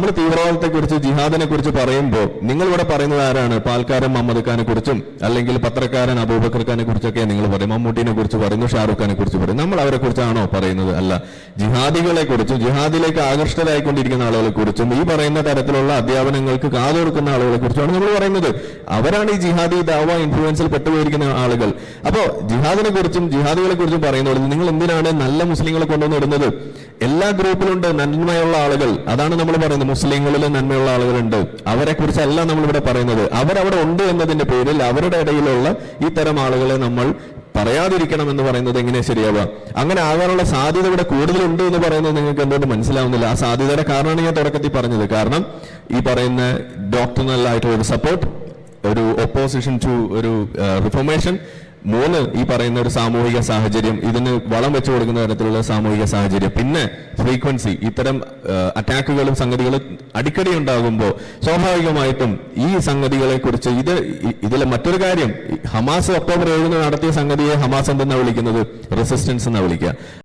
നമ്മൾ തീവ്രവാദത്തെ കുറിച്ച് ജിഹാദിനെ കുറിച്ച് പറയുമ്പോൾ നിങ്ങൾ ഇവിടെ പറയുന്നത് ആരാണ്? പാൽക്കാരൻ മുഹമ്മദ് ഖാനെ കുറിച്ചും അല്ലെങ്കിൽ പത്രക്കാരൻ അബൂബക്കർ കുറിച്ചൊക്കെ നിങ്ങൾ പറയും. മമ്മൂട്ടിനെ കുറിച്ച് പറയുന്നു ഷാറുഖ് ഖാനെ കുറിച്ച് പറയും. നമ്മൾ അവരെ കുറിച്ചാണോ പറയുന്നത്? അല്ല. ജിഹാദികളെ കുറിച്ചും ജിഹാദിലേക്ക് ആകർഷ്ടരായിക്കൊണ്ടിരിക്കുന്ന ആളുകളെ കുറിച്ചും ഈ പറയുന്ന തരത്തിലുള്ള അധ്യാപനങ്ങൾക്ക് കാതോർക്കുന്ന ആളുകളെ കുറിച്ചാണ് നമ്മൾ പറയുന്നത്. അവരാണ് ഈ ജിഹാദി ദാവ ഇൻഫ്ലുവൻസിൽ പെട്ടുപോയിരിക്കുന്ന ആളുകൾ. അപ്പോ ജിഹാദിനെ കുറിച്ചും ജിഹാദികളെ കുറിച്ചും പറയുന്നത് നിങ്ങൾ എന്തിനാണ് നല്ല മുസ്ലിങ്ങളെ കൊണ്ടുവന്ന് ഇടുന്നത്? എല്ലാ ഗ്രൂപ്പിലുണ്ട് നന്മയുള്ള ആളുകൾ. അതാണ് നമ്മൾ പറയുന്നത്. മുസ്ലിങ്ങളിൽ നന്മയുള്ള ആളുകളുണ്ട്. അവരെ കുറിച്ചല്ല നമ്മൾ ഇവിടെ പറയുന്നത്. അവരവിടെ ഉണ്ട് എന്നതിന്റെ പേരിൽ അവരുടെ ഇടയിലുള്ള ഇത്തരം ആളുകളെ നമ്മൾ പറയാതിരിക്കണം എന്ന് പറയുന്നത് എങ്ങനെ ശരിയാവുക? അങ്ങനെ ആകാനുള്ള സാധ്യത ഇവിടെ കൂടുതലുണ്ട് എന്ന് പറയുന്നത് നിങ്ങൾക്ക് എന്തുകൊണ്ട് മനസ്സിലാവുന്നില്ല. ആ സാധ്യതയുടെ കാരണമാണ് ഞാൻ തുടക്കത്തിൽ പറഞ്ഞത്. കാരണം ഈ പറയുന്ന ഡോക്ടർ ഡോക്ടറിനല്ലായിട്ടുള്ള ഒരു സപ്പോർട്ട് ഒരു ഒപ്പോസിഷൻ ടു ഒരു റിഫോർമേഷൻ മൂന്ന് ഈ പറയുന്ന ഒരു സാമൂഹിക സാഹചര്യം ഇതിന് വളം വെച്ചു കൊടുക്കുന്ന തരത്തിലുള്ള സാമൂഹിക സാഹചര്യം. പിന്നെ ഫ്രീക്വൻസി ഇത്തരം അറ്റാക്കുകളും സംഗതികളും അടിക്കടി ഉണ്ടാകുമ്പോൾ സ്വാഭാവികമായിട്ടും ഈ സംഗതികളെ കുറിച്ച് ഇത് ഇതിലെ മറ്റൊരു കാര്യം ഹമാസ് ഒക്ടോബർ ഏഴിന് നടത്തിയ സംഗതിയെ ഹമാസ് എന്തെന്നാണ് വിളിക്കുന്നത്? റെസിസ്റ്റൻസ് എന്നാണ് വിളിക്കുക.